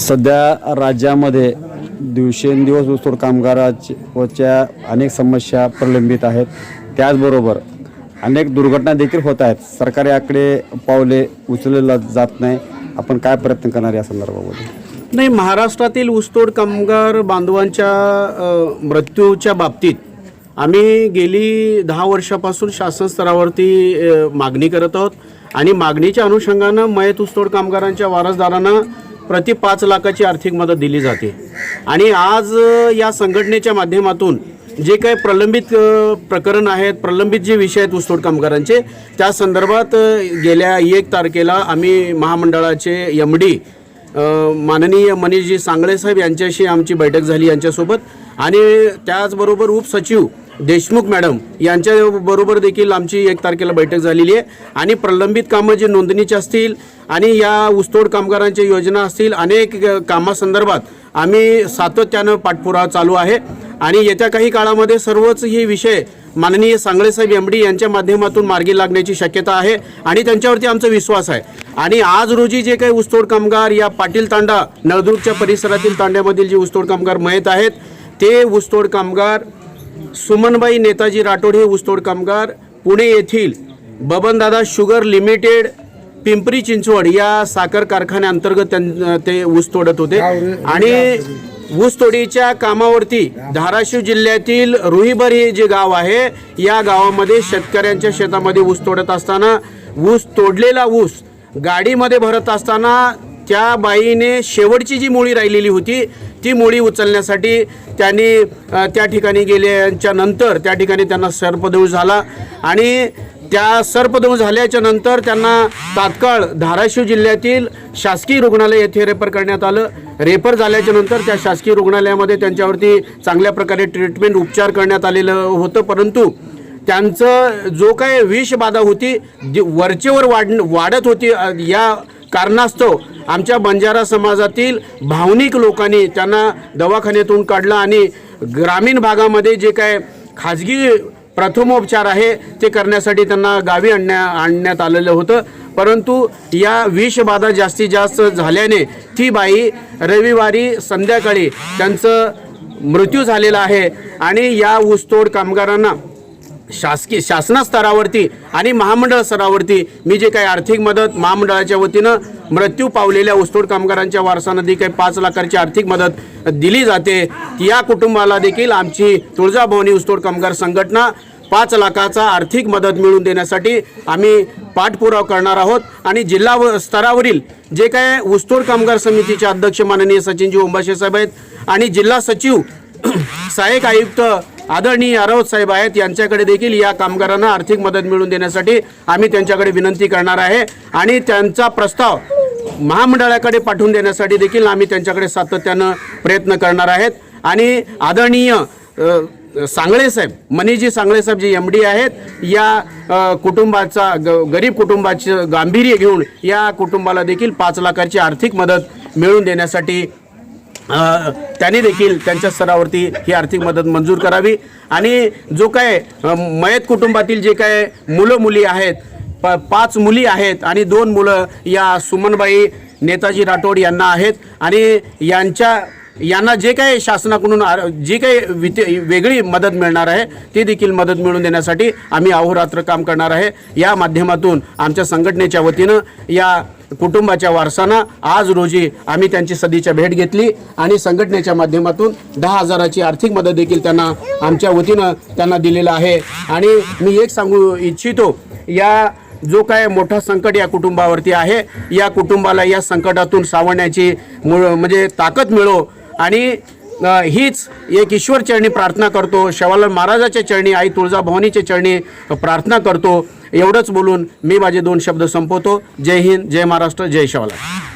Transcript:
सध्या राज्यामध्ये दिवसेंदिवस ऊसतोड कामगाराच्या अनेक समस्या प्रलंबित आहेत. त्याचबरोबर अनेक दुर्घटना देखील होत आहेत. सरकार याकडे पावले उचलले जात नाही. आपण काय प्रयत्न करणार या संदर्भामध्ये? नाही महाराष्ट्रातील ऊसतोड कामगार बांधवांच्या मृत्यूच्या बाबतीत आम्ही गेली दहा वर्षापासून शासन स्तरावरती मागणी करत आहोत. आणि मागणीच्या अनुषंगानं मयत ऊसतोड कामगारांच्या वारसदारांना प्रति पाच लाखाची आर्थिक मदत दिली जाते. आणि आज या संघटनेच्या माध्यमातून जे काही प्रलंबित प्रकरण आहेत प्रलंबित जे विषय आहेत ऊसतोड कामगारांचे त्या संदर्भात गेल्या एक तारखेला आम्ही महामंडळाचे एम डी माननीय मनीषजी सांगळे साहेब यांच्याशी आमची बैठक झाली यांच्यासोबत. आणि त्याचबरोबर उपसचिव देशमुख मॅडम यांच्या बरोबर देखील आमची एक तारखेला बैठक झालेली आहे. आणि प्रलंबित कामं जी नोंदणीची असतील आणि या ऊसतोड कामगारांच्या योजना असतील अनेक कामासंदर्भात आम्ही सातत्यानं पाठपुरावा चालू आहे. आणि येत्या काही काळामध्ये सर्वच हे विषय माननीय सांगळे साहेब एम डी यांच्या माध्यमातून मार्गी लागण्याची शक्यता आहे आणि त्यांच्यावरती आमचा विश्वास आहे. आणि आज रोजी जे काही ऊसतोड कामगार या पाटील तांडा नळदुर्गच्या परिसरातील तांड्यामधील जे ऊसतोड कामगार मयत आहेत ते ऊसतोड कामगार सुमनबाई नेताजी राठोड हे ऊसतोड कामगार. पुणे येथील बबनदादा शुगर लिमिटेड पिंपरी चिंचवड या साखर कारखान्याअंतर्गत त्यां ते ऊस तोडत होते. आणि ऊस तोडीच्या कामावरती धाराशिव जिल्ह्यातील रुईबर हे जे गाव आहे या गावामध्ये शेतकऱ्यांच्या शेतामध्ये ऊस तोडत असताना ऊस तोडलेला ऊस गाडीमध्ये भरत असताना त्या बाईने शेवटची जी मुळी राहिलेली होती ती मोळी उचलण्यासाठी त्यांनी त्या ठिकाणी गेल्याच्यानंतर त्या ठिकाणी त्यांना सर्पदोष झाला आणि त्या सर्पदोष झाल्याच्यानंतर त्यांना तात्काळ धाराशिव जिल्ह्यातील शासकीय रुग्णालय येथे रेफर करण्यात आलं. रेफर झाल्याच्यानंतर त्या शासकीय रुग्णालयामध्ये त्यांच्यावरती चांगल्या प्रकारे ट्रीटमेंट उपचार करण्यात आलेलं होतं. परंतु त्यांचं जो काय विषबाधा होती जी वरचेवर वाढ वाढत होती या कारणास्तव आमच्या बंजारा समाजातील भावनिक लोकांनी त्यांना दवाखान्यातून काढलं आणि ग्रामीण भागामध्ये जे काय खाजगी प्रथमोपचार आहे ते करण्यासाठी त्यांना गावी आणण्या आणण्यात आलेलं होतं. परंतु या विषबाधा जास्तीत जास्त झाल्याने ती बाई रविवारी संध्याकाळी त्यांचं मृत्यू झालेला आहे आणि या ऊसतोड कामगारांना शासकीय शासना स्तरावरती आणि महामंडळ स्तरावरती मी जे काही आर्थिक मदत महामंडळाच्या वतीनं मृत्यू पावलेल्या ऊसतोड कामगारांच्या वारसांना जी काही पाच लाखाची आर्थिक मदत दिली जाते. या कुटुंबाला देखील आमची तुळजाभवानी ऊसतोड कामगार संघटना पाच लाखाचा आर्थिक मदत मिळवून देण्यासाठी आम्ही पाठपुरावा करणार आहोत. आणि जिल्हा व- स्तरावरील जे काय ऊसतोड कामगार समितीचे अध्यक्ष माननीय सचिनजी ओंबाशे साहेब आहेत आणि जिल्हा सचिव सहाय्यक आयुक्त आदरणीय राऊत साहेब आहेत यांच्याकडे देखील या कामगारांना आर्थिक मदत मिळवून देण्यासाठी आम्ही त्यांच्याकडे विनंती करणार आहे. आणि त्यांचा प्रस्ताव महामंडळाकडे पाठवून देण्यासाठी देखील आम्ही त्यांच्याकडे सातत्यानं प्रयत्न करणार आहेत. आणि आदरणीय सांगळे साहेब मनीजी सांगळे साहेब जे एम डी आहेत या कुटुंबाचा ग गरीब कुटुंबाचं गांभीर्य घेऊन या कुटुंबाला देखील पाच लाखाची आर्थिक मदत मिळवून देण्यासाठी त्यांनी देखील त्यांच्या स्तरावरती ही आर्थिक मदत मंजूर करावी. आणि जो काय मयत कुटुंबातील जे काय मुलं मुली आहेत प पाच मुली आहेत आणि दोन मुलं या सुमनबाई नेताजी राठोड यांना आहेत. आणि यांच्या यांना जे काही शासनाकडून जी काही विते वेगळी मदत मिळणार आहे ती देखील मदत मिळवून देण्यासाठी आम्ही अहोरात्र काम करणार आहे. या माध्यमातून आमच्या संघटनेच्या वतीनं या कुटुंबाच्या वारसांना आज रोजी आम्ही त्यांची सदीच्या भेट घेतली आणि संघटनेच्या माध्यमातून दहा हजाराची आर्थिक मदत देखील त्यांना आमच्या वतीनं त्यांना दिलेलं आहे. आणि मी एक सांगू इच्छितो या जो काय मोठा संकट या कुटुंबावरती आहे या कुटुंबाला या संकटातून सावरण्याची म्हणजे ताकद मिळो आणि हीच एक ईश्वर चरणी प्रार्थना करतो शवालाल महाराजाच्या चरणी आई तुळजाभवानीच्या चरणी प्रार्थना करतो. एवढंच बोलून मी माझे दोन शब्द संपवतो. जय हिंद जय महाराष्ट्र जय शवालाल.